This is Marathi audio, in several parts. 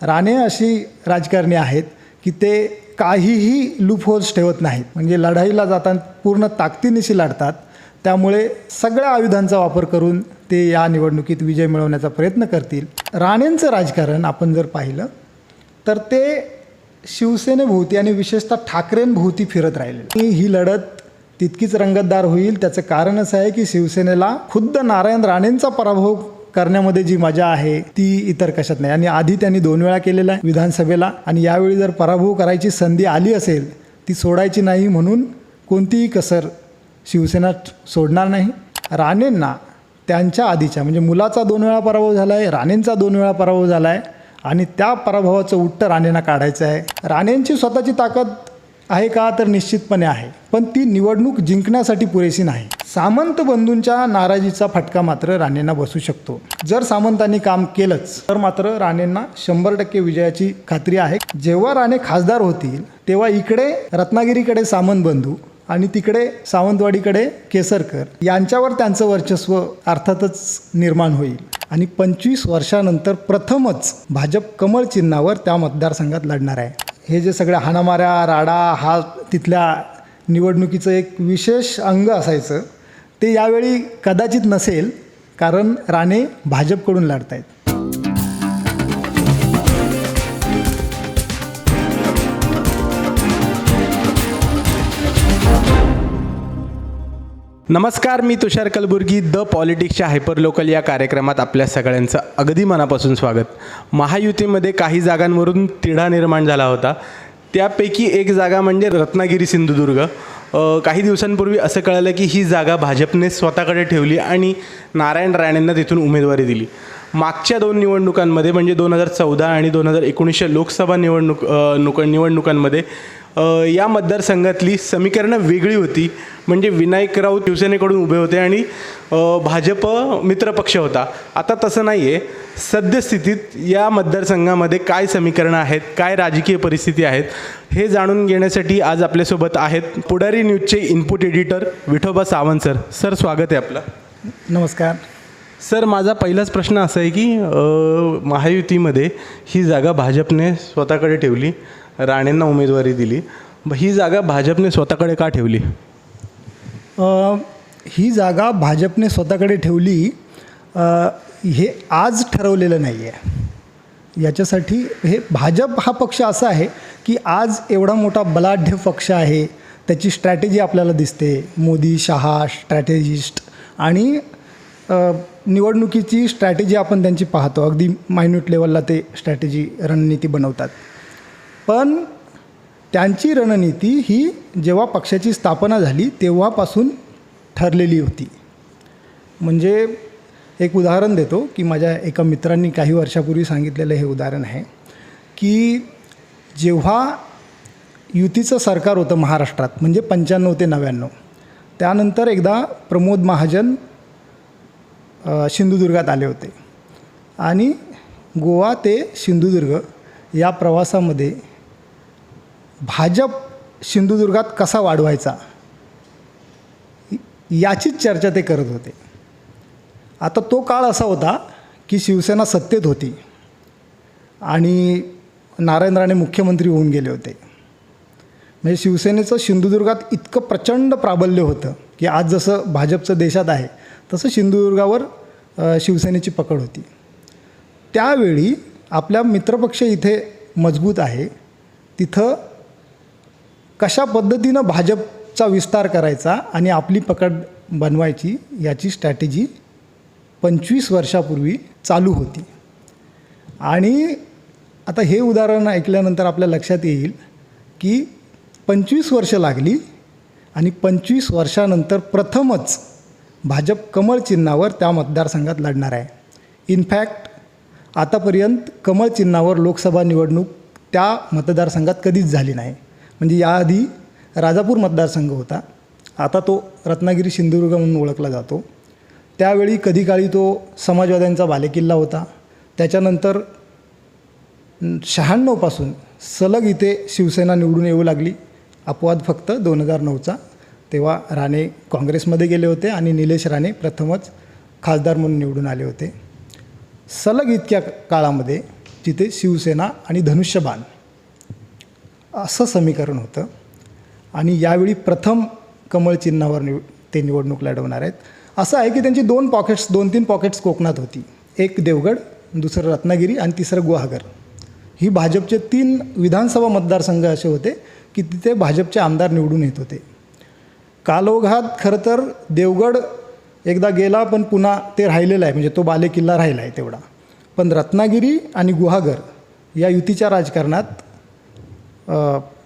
राणे अशी राजकारणी आहेत की ते काहीही लूपहोल्स ठेवत नाहीत. म्हणजे लढाईला जाताना पूर्ण ताकदीनिशी लढतात. त्यामुळे सगळ्या आयुधांचा वापर करून ते या निवडणुकीत विजय मिळवण्याचा प्रयत्न करतील. राणेंचं राजकारण आपण जर पाहिलं तर ते शिवसेनेभोवती आणि विशेषतः ठाकरेंभोवती फिरत राहिले ही लढत तितकीच रंगतदार होईल त्याचं कारण असं आहे की शिवसेनेला खुद्द नारायण राणेंचा पराभव करण्यामध्ये जी मजा आहे ती इतर कशात नाही. आणि आधी त्यांनी दोन वेळा केलेला आहे विधानसभेला. आणि यावेळी जर पराभव करायची संधी आली असेल ती सोडायची नाही म्हणून कोणतीही कसर शिवसेना सोडणार नाही. राणेंना त्यांच्या आधीच्या म्हणजे मुलाचा दोन वेळा पराभव झाला आहे राणेंचा दोन वेळा पराभव झाला आहे आणि त्या पराभवाचं उट्ट राणेंना काढायचं आहे. राणेंची स्वतःची ताकद आहे का? तर निश्चितपणे आहे. पण ती निवडणूक जिंकण्यासाठी पुरेशी नाही. सामंत बंधूंच्या नाराजीचा फटका मात्र राणेंना बसू शकतो. जर सामंतांनी काम केलंच तर मात्र राणेंना शंभर टक्के विजयाची खात्री आहे. जेव्हा राणे खासदार होतील तेव्हा इकडे रत्नागिरीकडे सामंत बंधू आणि तिकडे सावंतवाडीकडे केसरकर यांच्यावर त्यांचं वर्चस्व अर्थातच निर्माण होईल. आणि पंचवीस वर्षानंतर प्रथमच भाजप कमळ चिन्हावर त्या मतदारसंघात लढणार आहे. हे जे सगळ्या हाणामाऱ्या राडा हा तिथल्या निवडणुकीचं एक विशेष अंग असायचं ते यावेळी कदाचित नसेल कारण राणे भाजपकडून लढत आहेत नमस्कार मी तुषार कलबुर्गी द पॉलिटिक्सच्या हायपर लोकल या कार्यक्रमात आपल्या सगळ्यांचं अगदी मनापासून स्वागत. महायुतीमध्ये काही जागांवरून तिढा निर्माण झाला होता. त्यापैकी एक जागा म्हणजे रत्नागिरी सिंधुदुर्ग. काही दिवसांपूर्वी असं कळलं की ही जागा भाजपने स्वतःकडे ठेवली आणि नारायण राणेंना तिथून उमेदवारी दिली. मागच्या दोन निवडणुकांमध्ये म्हणजे दोन हजार चौदा आणि दोन हजार एकोणीसच्या लोकसभा निवडणूक नुक निवडणुकांमध्ये या मतदारसंघातली समीकरणं वेगळी होती. म्हणजे विनायक राऊत शिवसेनेकडून उभे होते आणि भाजप मित्रपक्ष होता. आता तसं नाही आहे सद्यस्थितीत या मतदारसंघामध्ये काय समीकरणं आहेत काय राजकीय परिस्थिती आहेत हे जाणून घेण्यासाठी आज आपल्यासोबत आहेत Pudhari न्यूजचे input editor Vithoba Sawant sir. Sir स्वागत आहे आपलं. नमस्कार. सर माझा पहिलाच प्रश्न असा आहे की महायुतीमध्ये ही जागा भाजपने स्वतःकडे ठेवली राणेंना उमेदवारी दिली. ही जागा भाजपने स्वतःकडे का ठेवली? ही जागा भाजपने स्वतःकडे ठेवली हे आज ठरवलेलं नाही आहे याच्यासाठी हे भाजप हा पक्ष असा आहे की आज एवढा मोठा बलाढ्य पक्ष आहे त्याची स्ट्रॅटेजी आपल्याला दिसते. मोदी शहा स्ट्रॅटेजिस्ट आणि निवडणुकीची स्ट्रॅटेजी आपण त्यांची पाहतो. अगदी मायन्यूट लेवलला ते स्ट्रॅटेजी रणनीती बनवतात. पण त्यांची रणनीती ही जेव्हा पक्षाची स्थापना झाली तेव्हापासून ठरलेली होती. म्हणजे एक उदाहरण देतो की माझ्या एका मित्रांनी काही वर्षापूर्वी सांगितलेलं हे उदाहरण आहे की जेव्हा युतीचं सरकार होतं महाराष्ट्रात म्हणजे पंच्याण्णव ते नव्याण्णव त्यानंतर एकदा प्रमोद महाजन सिंधुदुर्गात आले होते. आणि गोवा ते सिंधुदुर्ग या प्रवासामध्ये भाजप सिंधुदुर्गात कसा वाढवायचा? याचीच चर्चा ते करत होते. आता तो काळ असा होता की शिवसेना सत्तेत होती आणि नारायण राणे मुख्यमंत्री होऊन गेले होते. म्हणजे शिवसेनेचं सिंधुदुर्गात इतकं प्रचंड प्राबल्य होतं की आज जसं भाजपचं देशात आहे तसं सिंधुदुर्गावर शिवसेनेची पकड होती. त्यावेळी आपल्या मित्रपक्ष इथे मजबूत आहे. तिथं कशा पद्धतीनं भाजपचा विस्तार करायचा आणि आपली पकड बनवायची याची स्ट्रॅटेजी पंचवीस वर्षापूर्वी चालू होती. आणि आता हे उदाहरण ऐकल्यानंतर आपल्या लक्षात येईल की पंचवीस वर्ष लागली आणि पंचवीस वर्षानंतर प्रथमच भाजप कमळ चिन्हावर त्या मतदारसंघात लढणार आहे. इनफॅक्ट आतापर्यंत कमळ चिन्हावर लोकसभा निवडणूक त्या मतदारसंघात कधीच झाली नाही. म्हणजे याआधी राजापूर मतदारसंघ होता. आता तो रत्नागिरी सिंधुदुर्ग म्हणून ओळखला जातो. त्यावेळी कधी काळी तो समाजवाद्यांचा बालेकिल्ला होता. त्याच्यानंतर शहाण्णवपासून सलग इथे शिवसेना निवडून येऊ लागली. अपवाद फक्त दोन हजार नऊचा. तेव्हा राणे काँग्रेसमध्ये गेले होते आणि निलेश राणे प्रथमच खासदार म्हणून निवडून आले होते. सलग इतक्या काळामध्ये जिथे शिवसेना आणि धनुष्यबाण असं समीकरण होतं आणि यावेळी प्रथम कमळ चिन्हावर निव ते निवडणूक लढवणार आहेत. असं आहे की त्यांची दोन पॉकेट्स दोन तीन पॉकेट्स कोकणात होती. एक देवगड दुसरं रत्नागिरी आणि तिसरं गुहागर. ही भाजपचे तीन विधानसभा मतदारसंघ असे होते की तिथे भाजपचे आमदार निवडून येत होते. कालोघात खरं तर देवगड एकदा गेला पण पुन्हा ते राहिलेलं आहे. म्हणजे तो बालेकिल्ला राहिला आहे तेवढा. पण रत्नागिरी आणि गुहागर या युतीच्या राजकारणात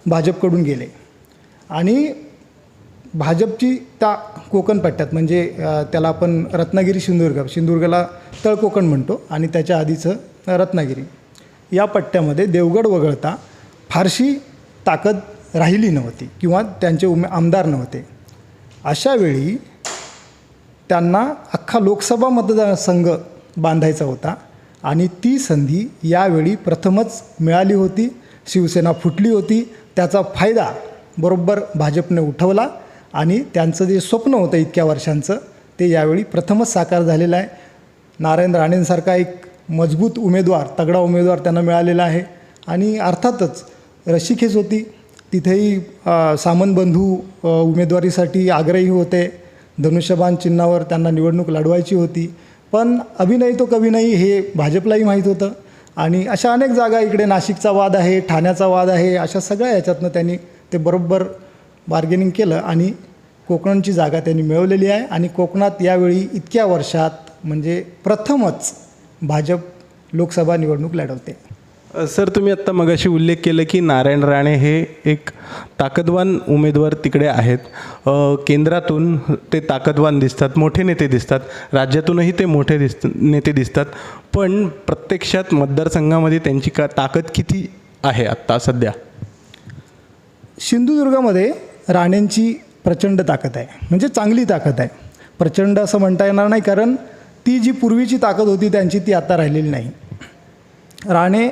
भाजपकडून गेले. आणि भाजपची त्या कोकण पट्ट्यात म्हणजे त्याला आपण रत्नागिरी सिंधुदुर्ग सिंधुदुर्गला तळ कोकण म्हणतो आणि त्याच्या आधीचं रत्नागिरी. या पट्ट्यामध्ये देवगड वगळता फारशी ताकद राहिली नव्हती किंवा त्यांचे उमे आमदार नव्हते. अशावेळी त्यांना अख्खा लोकसभा मतदारसंघ बांधायचा होता आणि ती संधी यावेळी प्रथमच मिळाली होती शिवसेना फुटली होती त्याचा फायदा बरोबर भाजपने उठवला आणि त्यांचं जे स्वप्न होतं इतक्या वर्षांचं ते यावेळी प्रथमच साकार झालेलं आहे. नारायण राणेंसारखा एक मजबूत उमेदवार तगडा उमेदवार त्यांना मिळालेला आहे. आणि अर्थातच रशिकेच होती तिथेही सामनबंधू सामंत बंधू उमेदवारीसाठी आग्रही होते. धनुष्यबाण चिन्हावर त्यांना निवडणूक लढवायची होती. पण अभिनय तो कवी नाही हे भाजपलाही माहीत होतं. आणि अशा अनेक जागा इकडे नाशिकचा वाद आहे ठाण्याचा वाद आहे अशा सगळ्या याच्यातनं त्यांनी ते बरोबर बार्गेनिंग केलं आणि कोकणची जागा त्यांनी मिळवलेली आहे. आणि कोकणात यावेळी इतक्या वर्षात म्हणजे प्रथमच भाजप लोकसभा निवडणूक लढवते. सर तुम्ही आत्ता मगाशी उल्लेख केलं की नारायण राणे हे एक ताकदवान उमेदवार तिकडे आहेत. केंद्रातून ते ताकदवान दिसतात मोठे नेते दिसतात राज्यातूनही ते मोठे दिसत नेते दिसतात. पण प्रत्यक्षात मतदारसंघामध्ये त्यांची का ताकद किती आहे आत्ता सध्या? सिंधुदुर्गामध्ये राणेंची प्रचंड ताकद आहे. म्हणजे चांगली ताकद आहे. प्रचंड असं म्हणता येणार नाही कारण ती जी पूर्वीची ताकद होती त्यांची ती आता राहिलेली नाही. राणे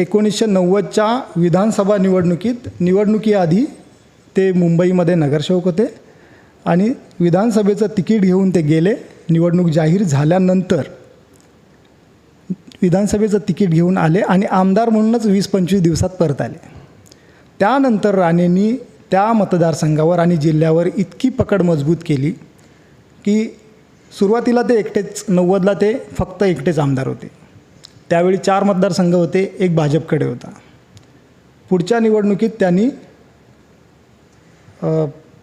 एकोणीसशे नव्वदच्या विधानसभा निवडणुकीत निवडणुकीआधी ते मुंबईमध्ये नगरसेवक होते आणि विधानसभेचं तिकीट घेऊन ते गेले. निवडणूक जाहीर झाल्यानंतर विधानसभेचं तिकीट घेऊन आले आणि आमदार म्हणूनच वीस पंचवीस दिवसात परत आले. त्यानंतर राणेंनी त्या मतदारसंघावर आणि जिल्ह्यावर इतकी पकड मजबूत केली की सुरुवातीला ते एकटेच नव्वदला ते फक्त एकटेच आमदार होते. त्यावेळी चार मतदारसंघ होते एक भाजपकडे होता. पुढच्या निवडणुकीत त्यांनी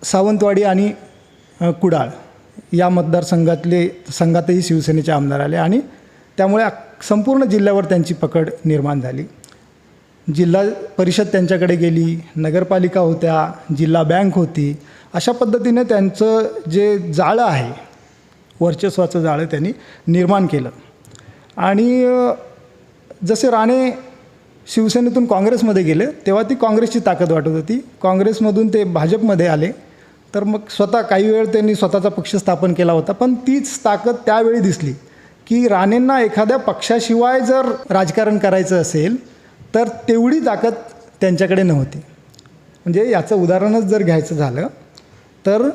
सावंतवाडी आणि कुडाळ या मतदारसंघातले संघातही शिवसेनेचे आमदार आले आणि त्यामुळे संपूर्ण जिल्ह्यावर त्यांची पकड निर्माण झाली. जिल्हा परिषद त्यांच्याकडे गेली नगरपालिका होत्या जिल्हा बँक होती अशा पद्धतीने त्यांचं जे जाळं आहे वर्चस्वाचं जाळं त्यांनी निर्माण केलं. आणि जसे राणे शिवसेनेतून काँग्रेसमध्ये गेले तेव्हा ती काँग्रेसची ताकद वाटत होती. काँग्रेसमधून ते भाजपमध्ये आले. तर मग स्वतः काही वेळ त्यांनी स्वतःचा पक्ष स्थापन केला होता. पण तीच ताकद त्यावेळी दिसली की राणेंना एखाद्या पक्षाशिवाय जर राजकारण करायचं असेल तर तेवढी ताकद त्यांच्याकडे नव्हती. म्हणजे याचं उदाहरणच जर घ्यायचं झालं तर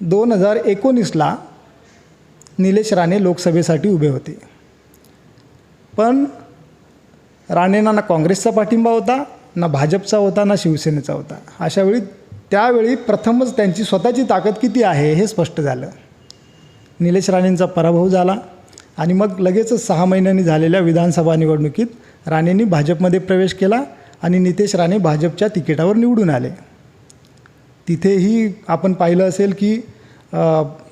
दोन हजार एकोणीसला निलेश राणे लोकसभेसाठी उभे होते. पण राणेंना ना काँग्रेसचा पाठिंबा होता ना भाजपचा होता ना शिवसेनेचा होता. अशावेळी त्यावेळी प्रथमच त्यांची स्वतःची ताकद किती आहे हे स्पष्ट झालं. निलेश राणेंचा पराभव झाला आणि मग लगेचच सहा महिन्यांनी झालेल्या विधानसभा निवडणुकीत राणेंनी भाजपमध्ये प्रवेश केला आणि नितेश राणे भाजपच्या तिकिटावर निवडून आले. तिथेही आपण पाहिलं असेल की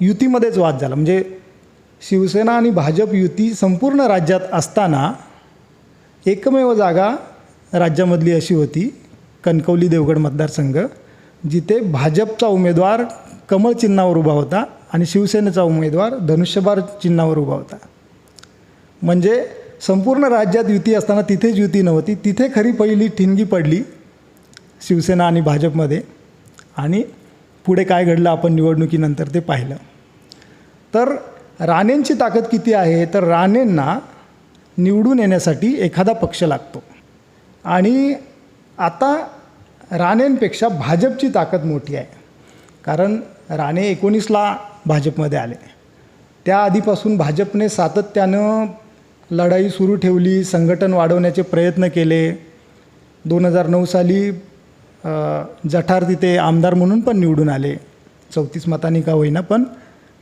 युतीमध्येच वाद झाला. म्हणजे शिवसेना आणि भाजप युती संपूर्ण राज्यात असताना एकमेव जागा राज्यामधली अशी होती कणकवली देवगड मतदारसंघ जिथे भाजपचा उमेदवार कमळ चिन्हावर उभा होता आणि शिवसेनेचा उमेदवार धनुष्यबार चिन्हावर उभा होता. म्हणजे संपूर्ण राज्यात युती असताना तिथेच युती नव्हती तिथे खरी पहिली ठिणगी पडली शिवसेना आणि भाजपमध्ये. आणि पुढे काय घडलं आपण निवडणुकीनंतर ते पाहिलं. तर राणेंची ताकद किती आहे? तर राणेंना निवडून येण्यासाठी एखादा पक्ष लागतो. आणि आता राणेंपेक्षा भाजपची ताकद मोठी आहे. कारण राणे एकोणीसला भाजपमध्ये आले. त्याआधीपासून भाजपने सातत्यानं लढाई सुरू ठेवली संघटन वाढवण्याचे प्रयत्न केले. दोन हजार नऊ साली जठार तिथे आमदार म्हणून पण निवडून आले. चौतीस मतांनी का होईना पण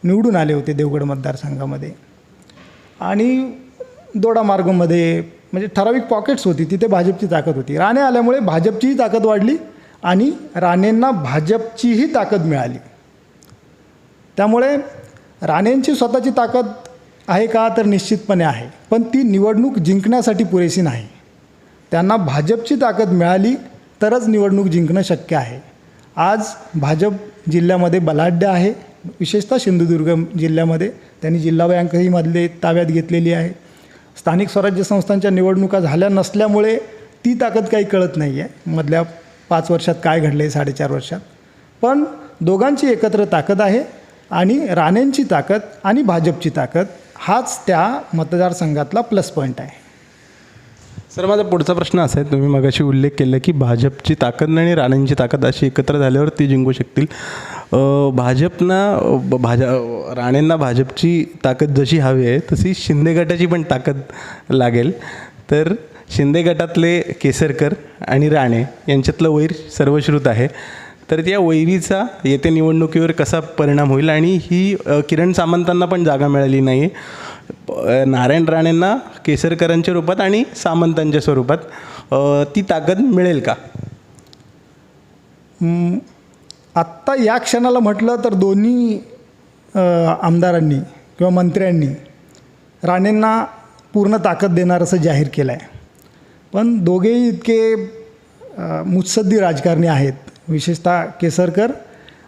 निवडून आले होते देवगड मतदारसंघामध्ये. आणि दोडामार्गमध्ये म्हणजे ठराविक पॉकेट्स होती तिथे भाजपची ताकद होती. राणे आल्यामुळे भाजपचीही ताकद वाढली आणि राणेंना भाजपचीही ताकद मिळाली. त्यामुळे राणेंची स्वतःची ताकद आहे का तर निश्चितपणे आहे. पण ती निवडणूक जिंकण्यासाठी पुरेशी नाही. त्यांना भाजपची ताकद मिळाली तरच निवडणूक जिंकणं शक्य आहे. आज भाजप जिल्ह्यामध्ये बलाढ्य आहे. विशेषतः सिंधुदुर्ग जिल्ह्यामध्ये त्यांनी जिल्हा बँकही मधले ताब्यात घेतलेली आहे. स्थानिक स्वराज्य संस्थांच्या निवडणुका झाल्या नसल्यामुळे ती ताकद काही कळत नाही आहे मधल्या पाच वर्षात काय घडलं आहे साडेचार वर्षात. पण दोघांची एकत्र ताकद आहे आणि राणेंची ताकद आणि भाजपची ताकद हाच त्या मतदारसंघातला प्लस पॉईंट आहे. सर माझा पुढचा प्रश्न असा आहे. तुम्ही मगाशी उल्लेख केला की भाजपची ताकद आणि राणेंची ताकद अशी एकत्र झाल्यावर ती जिंकू शकतील. भाजपना भाजा राणेंना भाजपची ताकद जशी हवी आहे तशी शिंदे गटाची पण ताकद लागेल. तर शिंदे गटातले केसरकर आणि राणे यांच्यातलं वैर सर्वश्रुत आहे. तर त्या वैरीचा येत्या निवडणुकीवर कसा परिणाम होईल आणि ही किरण सामंतांना पण जागा मिळाली नाही. नारायण राणेंना केसरकरांच्या रूपात आणि सामंतांच्या स्वरूपात ती ताकद मिळेल का? आत्ता या क्षणाला म्हटलं तर दोन्ही आमदारांनी किंवा मंत्र्यांनी राणेंना पूर्ण ताकद देणार असं जाहीर केलं आहे पण दोघेही इतके मुत्सद्दी राजकारणी आहेत विशेषतः केसरकर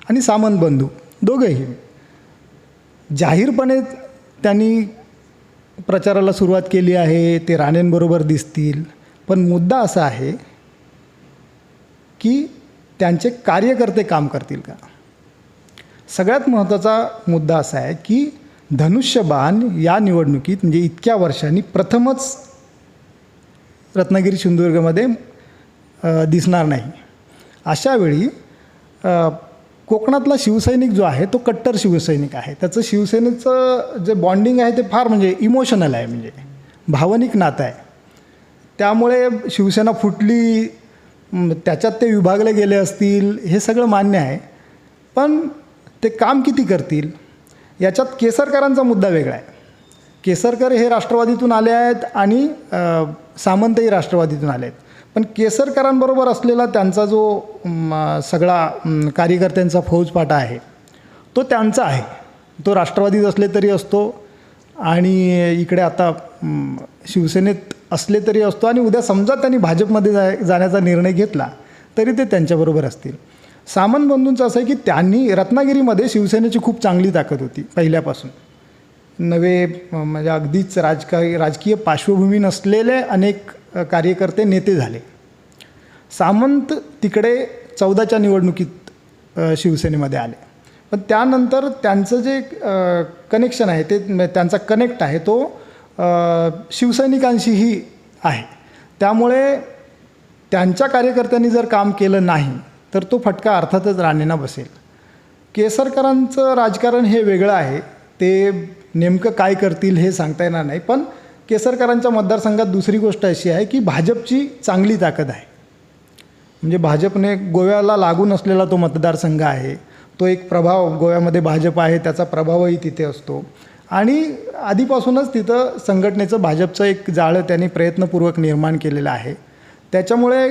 आणि सामंत बंधू दोघंही. जाहीरपणे त्यांनी प्रचाराला सुरुवात केली आहे ते राणेंबरोबर दिसतील. पण मुद्दा असा आहे की त्यांचे कार्यकर्ते काम करतील का? सगळ्यात महत्त्वाचा मुद्दा असा आहे की धनुष्यबाण या निवडणुकीत म्हणजे इतक्या वर्षांनी प्रथमच रत्नागिरी सिंधुदुर्गमध्ये दिसणार नाही. अशावेळी कोकणातला शिवसैनिक जो आहे तो कट्टर शिवसैनिक आहे. त्याचं शिवसेनेचं जे बॉन्डिंग आहे ते फार म्हणजे इमोशनल आहे म्हणजे. भावनिक नातं आहे. त्यामुळे शिवसेना फुटली त्याच्यात ते विभागले गेले असतील हे सगळं मान्य आहे. पण ते काम किती करतील? याच्यात केसरकरांचा मुद्दा वेगळा आहे. केसरकर हे राष्ट्रवादीतून आले आहेत आणि सामंतही राष्ट्रवादीतून आले आहेत. पण केसरकरांबरोबर असलेला त्यांचा जो सगळा कार्यकर्त्यांचा फौजपाटा आहे तो त्यांचा आहे. तो राष्ट्रवादीत असले तरी असतो. आणि इकडे आता शिवसेनेत असले तरी असतो आणि उद्या समजा त्यांनी भाजपमध्ये जा जाण्याचा निर्णय घेतला तरी ते त्यांच्याबरोबर असतील. सामंत बंधूंचं असं आहे की त्यांनी रत्नागिरीमध्ये शिवसेनेची खूप चांगली ताकद होती पहिल्यापासून. नवे म्हणजे अगदीच राजकीय राजकीय पार्श्वभूमी नसलेले अनेक कार्यकर्ते नेते झाले. सामंत तिकडे चौदाच्या निवडणुकीत शिवसेनेमध्ये आले. पण त्यानंतर त्यांचं जे कनेक्शन आहे ते त्यांचा कनेक्ट आहे तो शिवसैनिकांशीही आहे. त्यामुळे त्यांच्या कार्यकर्त्यांनी जर काम केलं नाही तर तो फटका अर्थातच राणेंना बसेल. केसरकरांचं राजकारण हे वेगळं आहे. ते नेमकं काय करतील हे सांगता येणार नाही. पण केसरकरांच्या मतदारसंघात दुसरी गोष्ट अशी आहे की भाजपची चांगली ताकद आहे. म्हणजे भाजपने गोव्याला लागून असलेला तो मतदारसंघ आहे. तो एक प्रभाव गोव्यामध्ये भाजप आहे त्याचा प्रभावही तिथे असतो. आणि आधीपासूनच तिथं संघटनेचं भाजपचं एक जाळं त्यांनी प्रयत्नपूर्वक निर्माण केलेलं आहे. त्याच्यामुळे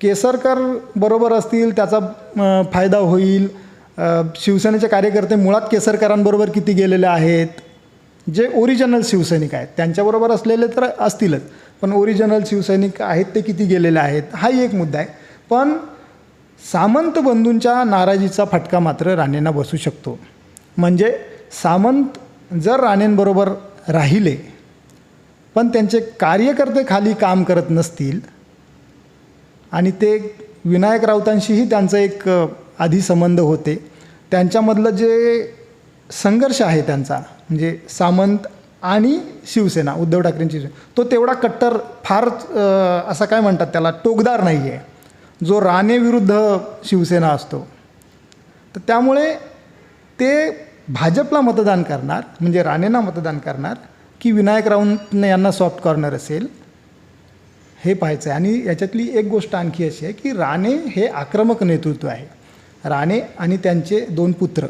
केसरकर बरोबर असतील त्याचा फायदा होईल. शिवसेनेचे कार्यकर्ते मुळात केसरकरांबरोबर किती गेलेले आहेत? जे ओरिजिनल शिवसैनिक आहेत त्यांच्याबरोबर असलेले तर असतीलच. पण ओरिजिनल शिवसैनिक आहेत ते किती गेलेले आहेत हाही एक मुद्दा आहे. पण सामंत बंधूंच्या नाराजीचा फटका मात्र राणेंना बसू शकतो. म्हणजे सामंत जर राणेंबरोबर राहिले पण त्यांचे कार्यकर्ते खाली काम करत नसतील आणि ते विनायक राऊतांशीही त्यांचं एक आधी संबंध होते त्यांच्यामधलं जे संघर्ष आहे त्यांचा म्हणजे सामंत आणि शिवसेना उद्धव ठाकरेंची तो तेवढा कट्टर फार असं असा काय म्हणतात त्याला टोकदार नाही आहे जो राणेविरुद्ध शिवसेना असतो. तर त्यामुळे ते भाजपला मतदान करणार म्हणजे राणेंना मतदान करणार की विनायक राऊत यांना सॉफ्ट कॉर्नर असेल? हे पाहायचं आहे आणि याच्यातली एक गोष्ट आणखी अशी आहे की राणे हे आक्रमक नेतृत्व आहे. राणे आणि त्यांचे दोन पुत्र.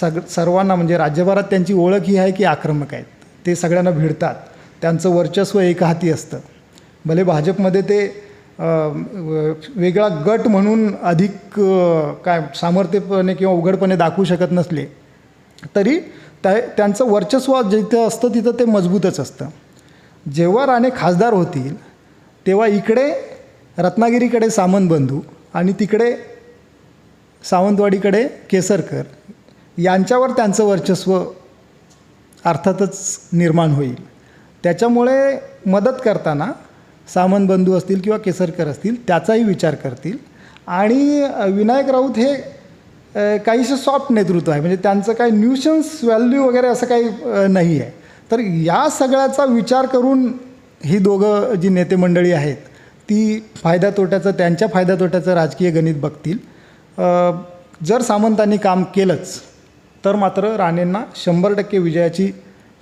सग सर्वांना म्हणजे राज्यभरात त्यांची ओळख ही आहे की आक्रमक आहेत. ते सगळ्यांना भिडतात. त्यांचं वर्चस्व एका हाती असतं. भले भाजपमध्ये ते वेगळा गट म्हणून अधिक काय सामर्थ्यपणे किंवा उघडपणे दाखवू शकत नसले तरी त्या त्यांचं वर्चस्व जिथं असतं तिथं ते मजबूतच असतं. जेव्हा राणे खासदार होतील तेव्हा इकडे रत्नागिरीकडे सामंत बंधू आणि तिकडे सावंतवाडीकडे केसरकर यांच्यावर त्यांचं वर्चस्व अर्थातच निर्माण होईल. त्याच्यामुळे मदत करताना सामंत बंधू असतील किंवा केसरकर असतील त्याचाही विचार करतील. आणि विनायक राऊत हे काहीसे सॉफ्ट नेतृत्व आहे. म्हणजे त्यांचं काही न्यूशन्स व्हॅल्यू वगैरे असं काही नाही आहे. तर या सगळ्याचा विचार करून ही दोघं जी नेते मंडळी आहेत ती फायदा तोट्याचं त्यांच्या फायदा तोट्याचं राजकीय गणित बघतील. जर सामंतांनी काम केलंच तर मात्र राणेंना शंभर टक्के विजयाची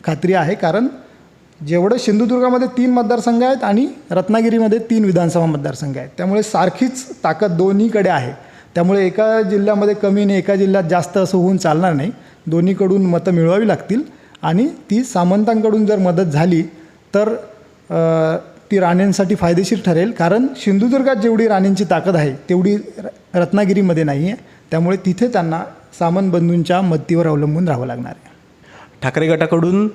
खात्री आहे. कारण जेवढं सिंधुदुर्गामध्ये तीन मतदारसंघ आहेत आणि रत्नागिरीमध्ये तीन विधानसभा मतदारसंघ आहेत. त्यामुळे सारखीच ताकद दोन्हीकडे आहे. त्यामुळे एका जिल्ह्यामध्ये कमी नाही एका जिल्ह्यात जास्त असं होऊन चालणार नाही. दोन्हीकडून मतं मिळवावी लागतील. आणि ती सामंतांकडून जर मदत झाली तर ती राणेंसाठी फायदेशीर ठरेल. कारण सिंधुदुर्गात जेवढी राणेंची ताकद आहे तेवढी र- रत्नागिरीमध्ये नाही आहे त्यामुळे तिथे त्यांना सामंत बंधूंच्या मदतीवर अवलंबून राहावं लागणार आहे. ठाकरे गटाकडून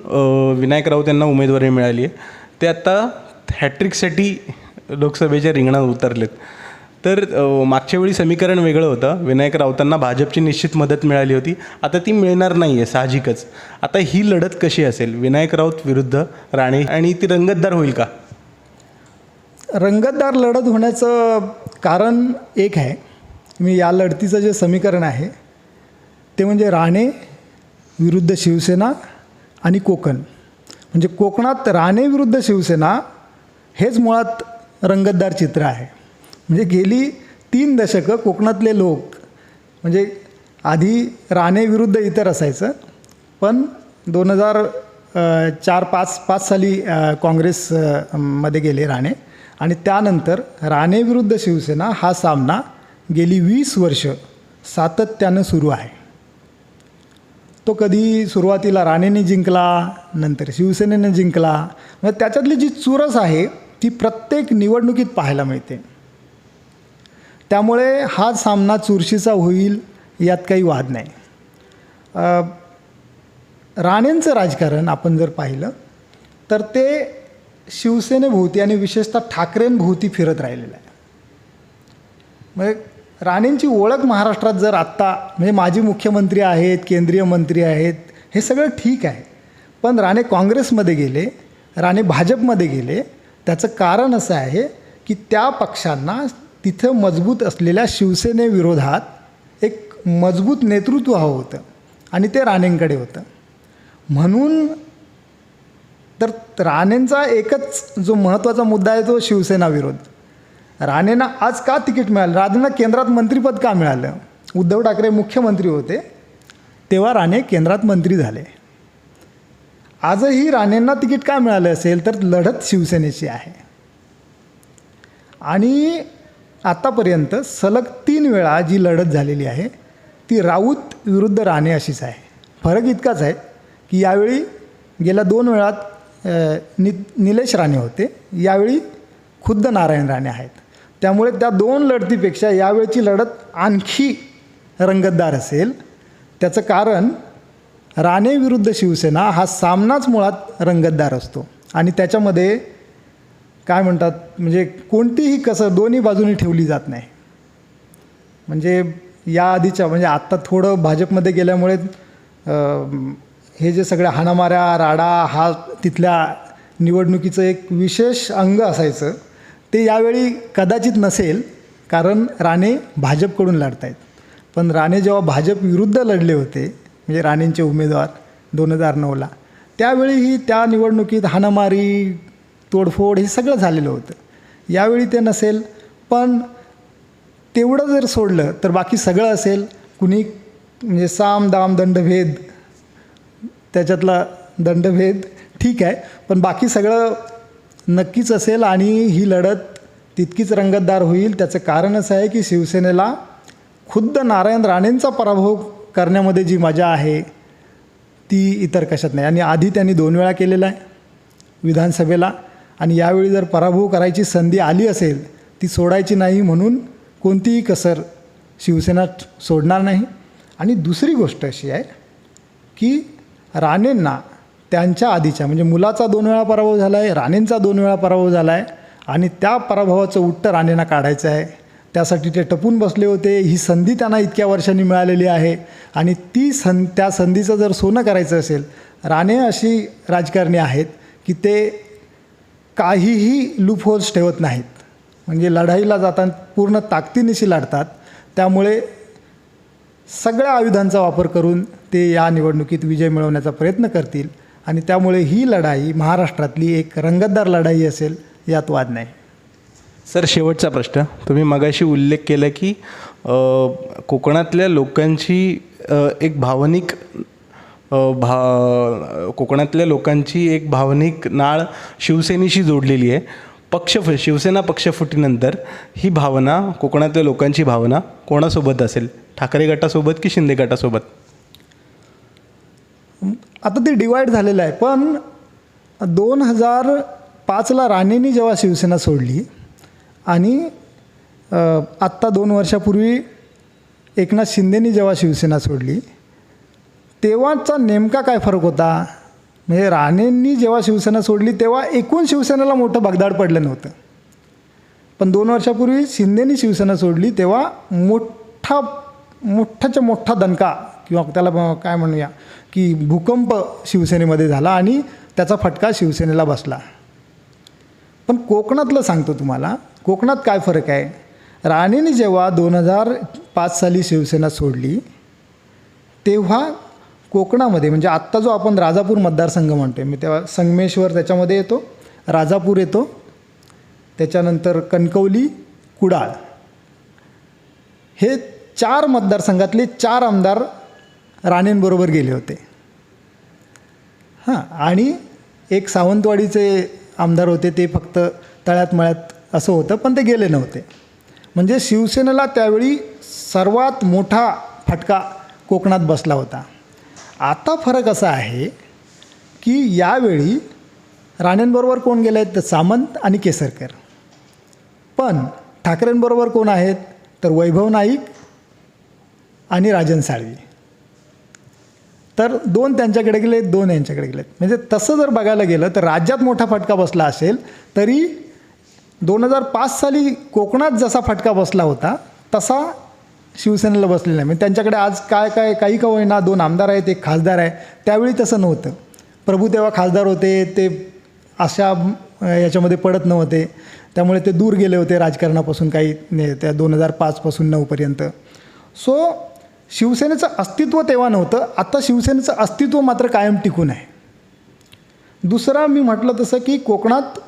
विनायक राऊत यांना उमेदवारी मिळाली आहे. ते आत्ता हॅट्रिकसाठी लोकसभेच्या रिंगणात उतरलेत. तर मागच्या वेळी समीकरण वेगळं होतं. विनायक राऊतांना भाजपची निश्चित मदत मिळाली होती. आता ती मिळणार नाही आहे साहजिकच. आता ही लढत कशी असेल? विनायक राऊत विरुद्ध राणे आणि ती रंगतदार होईल का? रंगतदार लढत होण्याचं कारण एक आहे. मी या लढतीचं जे समीकरण आहे ते म्हणजे राणे विरुद्ध शिवसेना आणि कोकण. म्हणजे कोकणात राणे विरुद्ध शिवसेना हेच मुळात रंगतदार चित्र आहे. म्हणजे गेली तीन दशकं कोकणातले लोक म्हणजे आधी राणे विरुद्ध इतर असायचं पण दोन हजार चार पाच पाच साली काँग्रेसमध्ये काँग्रेस मध्ये गेले राणे. आणि त्यानंतर राणे विरुद्ध शिवसेना हा सामना गेली वीस वर्ष सातत्यानं सुरू आहे. तो कधी सुरुवातीला राणेने जिंकला नंतर शिवसेनेने जिंकला. म्हणजे त्याच्यातली जी चुरस आहे ती प्रत्येक निवडणुकीत पाहायला मिळते. त्यामुळे हा सामना चुरशीचा होईल यात काही वाद नाही. राणेंचं राजकारण आपण जर पाहिलं तर ते शिवसेनेभोवती आणि विशेषतः ठाकरेंभोवती फिरत राहिलेलं आहे. म्हणजे राणेंची ओळख महाराष्ट्रात जर आत्ता म्हणजे माजी मुख्यमंत्री आहेत केंद्रीय मंत्री आहेत हे सगळं ठीक आहे. पण राणे काँग्रेसमध्ये गेले राणे भाजपमध्ये गेले त्याचं कारण असं आहे की त्या पक्षांना तिथं मजबूत असलेल्या शिवसेनेविरोधात एक मजबूत नेतृत्व हवं होतं आणि ते राणेंकडे होतं. म्हणून तर राणेंचा एकच जो महत्त्वाचा मुद्दा आहे तो शिवसेना विरोध राणेंना आज का तिकीट मिळालं? राणेंना केंद्रात मंत्रीपद का मिळालं? उद्धव ठाकरे मुख्यमंत्री होते तेव्हा राणे केंद्रात मंत्री झाले. आजही राणेंना तिकीट का मिळालं असेल? तर लढत शिवसेनेची आहे. आणि आत्तापर्यंत सलग तीन वेळा जी लढत झालेली आहे ती राऊत विरुद्ध राणे अशीच आहे. फरक इतकाच आहे की यावेळी गेल्या दोन वेळात नि निलेश राणे होते. यावेळी खुद्द नारायण राणे आहेत. त्यामुळे त्या दोन लढतीपेक्षा यावेळची लढत आणखी रंगतदार असेल. त्याचं कारण राणे विरुद्ध शिवसेना हा सामनाच मुळात रंगतदार असतो. आणि त्याच्यामध्ये काय म्हणतात म्हणजे कोणतीही कसर दोन्ही बाजूनी ठेवली जात नाही. म्हणजे या आधीच्या म्हणजे आत्ता थोडं भाजपमध्ये गेल्यामुळे हे जे सगळ्या हाणामाऱ्या राडा हा तिथल्या निवडणुकीचं एक विशेष अंग असायचं. ते यावेळी कदाचित नसेल कारण राणे भाजपकडून लढत आहेत पण राणे जेव्हा भाजप विरुद्ध लढले होते म्हणजे राणेंचे उमेदवार दोन हजार नऊला त्यावेळीही त्या निवडणुकीत हाणामारी तोडफोड हे सगळं झालेलं होतं. यावेळी ते नसेल पण तेवढं जर सोडलं तर बाकी सगळं असेल कुणी म्हणजे साम दाम दंडभेद त्याच्यातला दंडभेद ठीक आहे पण बाकी सगळं नक्कीच असेल आणि ही लढत तितकीच रंगतदार होईल. त्याचं कारण असं आहे की शिवसेनेला खुद्द नारायण राणेंचा पराभव करण्यामध्ये जी मजा आहे ती इतर कशात नाही. आणि आधी त्यांनी दोन वेळा केलेला आहे विधानसभेला. आणि यावेळी जर पराभव करायची संधी आली असेल ती सोडायची नाही म्हणून कोणतीही कसर शिवसेना सोडणार नाही. आणि दुसरी गोष्ट अशी आहे की राणेंना त्यांच्या आधीच्या म्हणजे मुलाचा दोन वेळा पराभव झाला आहे राणेंचा दोन वेळा पराभव झाला आहे आणि त्या पराभवाचं उत्तर राणेंना काढायचं आहे. त्यासाठी ते टपून बसले होते. ही संधी त्यांना इतक्या वर्षांनी मिळालेली आहे. आणि ती सं त्या संधीचं जर सोनं करायचं असेल राणे अशी राजकारणी आहेत की ते काहीही लूपहोल्स ठेवत नाहीत. म्हणजे लढाईला जाताना पूर्ण ताकदीनिशी लढतात. त्यामुळे सगळ्या आयुधांचा वापर करून ते या निवडणुकीत विजय मिळवण्याचा प्रयत्न करतील. आणि त्यामुळे ही लढाई महाराष्ट्रातली एक रंगतदार लढाई असेल यात वाद नाही. सर शेवटचा प्रश्न. तुम्ही मगाशी उल्लेख केला की कोकणातल्या लोकांची एक भावनिक भा कोकणातल्या लोकांची एक भावनिक नाळ शिवसेनेशी जोडलेली आहे. पक्ष शिवसेना पक्षफुटीनंतर ही भावना कोकणातल्या लोकांची भावना कोणासोबत असेल? ठाकरे गटासोबत की शिंदे गटासोबत? आता ते डिवाईड झालेलं आहे. पण दोन हजार पाचला राणेंनी जेव्हा शिवसेना सोडली आणि आत्ता दोन वर्षापूर्वी एकनाथ शिंदेनी जेव्हा शिवसेना सोडली तेव्हाचा नेमका काय फरक होता? म्हणजे राणेंनी जेव्हा शिवसेना सोडली तेव्हा एकूण शिवसेनेला मोठं भगदाड पडलं नव्हतं. पण दोन वर्षापूर्वी शिंदेनी शिवसेना सोडली तेव्हा मोठा मोठाच्या मोठा दणका किंवा त्याला काय म्हणूया की भूकंप शिवसेनेमध्ये झाला आणि त्याचा फटका शिवसेनेला बसला. पण कोकणातलं सांगतो तुम्हाला कोकणात काय फरक आहे? राणेने जेव्हा दोन हजार पाच साली शिवसेना सोडली तेव्हा कोकणामध्ये म्हणजे आत्ता जो आपण राजापूर मतदारसंघ म्हणतो आहे मी तेव्हा संगमेश्वर त्याच्यामध्ये येतो राजापूर येतो त्याच्यानंतर कणकवली कुडाळ. हे चार मतदारसंघातले चार आमदार राणेंबरोबर गेले होते. हां आणि एक सावंतवाडीचे आमदार होते ते फक्त तळ्यात मळ्यात असं होतं पण ते गेले नव्हते. म्हणजे शिवसेनेला त्यावेळी सर्वात मोठा फटका कोकणात बसला होता. आता फरक असा आहे की यावेळी राणेंबरोबर कोण गेले आहेत? तर सामंत आणि केसरकर. पण ठाकरेंबरोबर कोण आहेत? तर वैभव नाईक आणि राजन साळवी. तर दोन त्यांच्याकडे गेले दोन यांच्याकडे गेलेत. म्हणजे तसं जर बघायला गेलं तर राज्यात मोठा फटका बसला असेल तरी दोन हजार पाच साली कोकणात जसा फटका बसला होता तसा शिवसेनेला बसलेला नाही. म्हणजे त्यांच्याकडे आज काय काय काही का होईना दोन आमदार आहेत एक खासदार आहे त्यावेळी तसं नव्हतं. प्रभू तेव्हा खासदार होते ते अशा याच्यामध्ये पडत नव्हते. त्यामुळे ते दूर गेले होते राजकारणापासून काही त्या दोन हजार पाचपासून नऊपर्यंत सो शिवसेनेचं अस्तित्व तेव्हा नव्हतं. आता शिवसेनेचं अस्तित्व मात्र कायम टिकून आहे. दुसरा मी म्हटलं तसं की कोकणात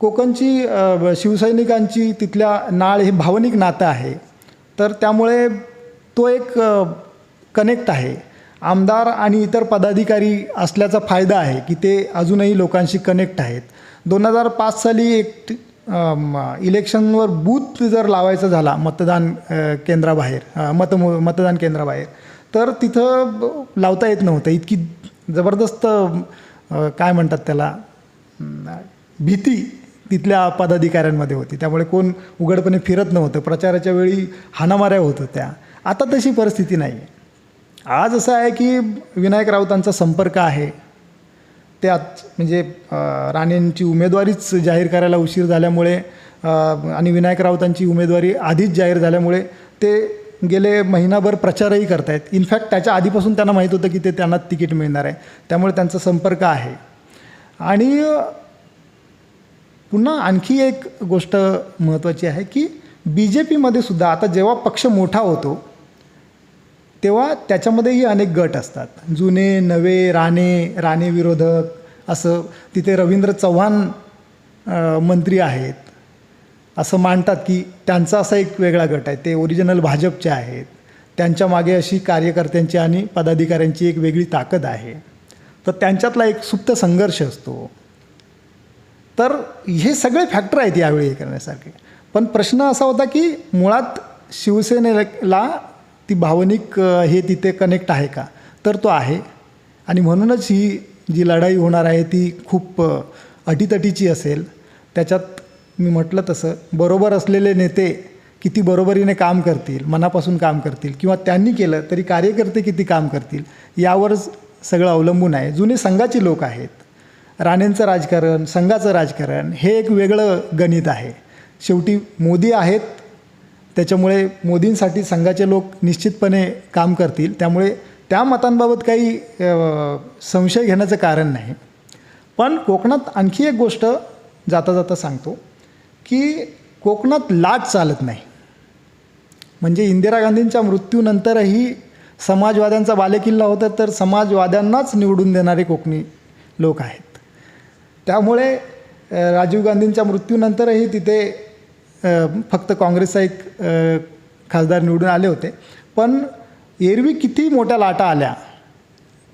कोकणची शिवसैनिकांची तिथल्या नाळ हे भावनिक नातं आहे. तर त्यामुळे तो एक कनेक्ट आहे. आमदार आणि इतर पदाधिकारी असल्याचा फायदा आहे की ते अजूनही लोकांशी कनेक्ट आहेत. दोन हजार पाच साली एक इलेक्शनवर बूथ जर लावायचा झाला मतदान केंद्राबाहेर मत मतदान केंद्राबाहेर तर तिथं लावता येत नव्हतं. इतकी जबरदस्त काय म्हणतात त्याला भीती तिथल्या पदाधिकाऱ्यांमध्ये होती. त्यामुळे कोण उघडपणे फिरत नव्हतं. प्रचाराच्या वेळी हाणामाऱ्या होत होत्या. आता तशी परिस्थिती नाही आहे आज असं आहे की विनायक राऊतांचा संपर्क आहे. त्यात म्हणजे राणेंची उमेदवारीच जाहीर करायला उशीर झाल्यामुळे आणि विनायक राऊतांची उमेदवारी आधीच जाहीर झाल्यामुळे ते गेले महिनाभर प्रचारही करतायत. इनफॅक्ट त्याच्या आधीपासून त्यांना माहीत होतं की ते त्यांना तिकीट मिळणार आहे. त्यामुळे त्यांचा संपर्क आहे. आणि पुन्हा आणखी एक गोष्ट महत्त्वाची आहे की बी जे पीमध्ये सुद्धा आता जेव्हा पक्ष मोठा होतो तेव्हा त्याच्यामध्येही अनेक गट असतात. जुने नवे राणे राणे विरोधक असं तिथे रवींद्र चव्हाण मंत्री आहेत. असं मांडतात की त्यांचा असा एक वेगळा गट आहे. ते ओरिजिनल भाजपचे आहेत. त्यांच्या मागे अशी कार्यकर्त्यांची आणि पदाधिकाऱ्यांची एक वेगळी ताकद आहे. तर त्यांच्यातला एक सुप्त संघर्ष असतो. तर हे सगळे फॅक्टर आहेत यावेळी हे करण्यासारखे. पण प्रश्न असा होता की मुळात शिवसेनेला ती भावनिक हे तिथे कनेक्ट आहे का? तर तो आहे. आणि म्हणूनच ही जी लढाई होणार आहे ती खूप अटीतटीची असेल. त्याच्यात मी म्हटलं तसं बरोबर असलेले नेते किती बरोबरीने काम करतील मनापासून काम करतील किंवा त्यांनी केलं तरी कार्यकर्ते किती काम करतील यावरच सगळं अवलंबून आहे. जुने संघाचे लोक आहेत. राणेंचं राजकारण संघाचं राजकारण हे एक वेगळं गणित आहे. शेवटी मोदी आहेत त्याच्यामुळे मोदींसाठी संघाचे लोक निश्चितपणे काम करतील. त्यामुळे त्या मतांबाबत काही संशय घेण्याचं कारण नाही. पण कोकणात आणखी एक गोष्ट जाता जाता सांगतो की कोकणात लाट चालत नाही. म्हणजे इंदिरा गांधींच्या मृत्यूनंतरही समाजवाद्यांचा बालेकिल्ला होता तर समाजवाद्यांनाच निवडून देणारे कोकणी लोक आहेत. त्यामुळे राजीव गांधींच्या मृत्यूनंतरही तिथे फक्त काँग्रेसचा एक खासदार निवडून आले होते. पण एरवी किती मोठ्या लाटा आल्या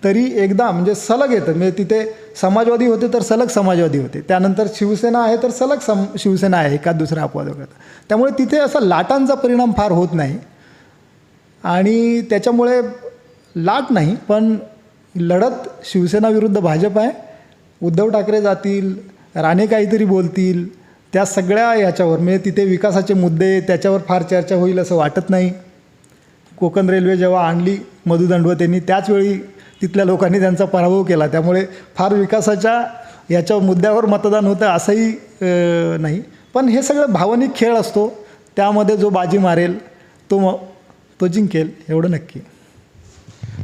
तरी एकदा म्हणजे सलग येतं. म्हणजे तिथे समाजवादी होते तर सलग समाजवादी होते. त्यानंतर शिवसेना आहे तर सलग सम शिवसेना आहे एका दुसऱ्या अपवाद वगैरे. त्यामुळे तिथे असा लाटांचा परिणाम फार होत नाही. आणि त्याच्यामुळे लाट नाही पण लढत शिवसेना विरुद्ध भाजप आहे. उद्धव ठाकरे जातील राणे काहीतरी बोलतील. त्या सगळ्या याच्यावर म्हणजे तिथे विकासाचे मुद्दे त्याच्यावर फार चर्चा होईल असं वाटत नाही. कोकण रेल्वे जेव्हा आणली मधु दंडवत यांनी त्याचवेळी तिथल्या लोकांनी त्यांचा पराभव केला. त्यामुळे फार विकासाच्या याच्या मुद्द्यावर मतदान होतं असंही नाही. पण हे सगळं भावनिक खेळ असतो. त्यामध्ये जो बाजी मारेल तो म तो जिंकेल एवढं नक्की.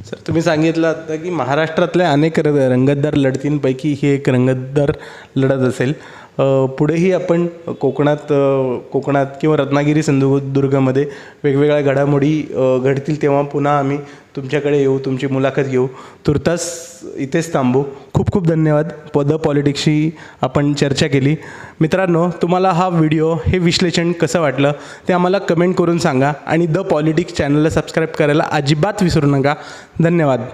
सर तुम्ही सांगितलं आता की महाराष्ट्रातल्या अनेक रंगतदार लढतींपैकी ही एक रंगतदार लढत असेल. पुढेही आपण कोकणात कोकणात किंवा रत्नागिरी सिंधुदुर्गमध्ये वेगवेगळ्या घडामोडी घडतील तेव्हा पुन्हा आम्ही तुमच्याकडे येऊ तुमची मुलाखत घेऊ. तुर्तास इथेच थांबू. खूप खूप धन्यवाद. पद पॉलिटिक्सशी आपण चर्चा केली. मित्रांनो तुम्हाला हा व्हिडिओ हे विश्लेषण कसं वाटलं ते आम्हाला कमेंट करून सांगा आणि द पॉलिटिक्स चॅनलला सबस्क्राईब करायला अजिबात विसरू नका. धन्यवाद.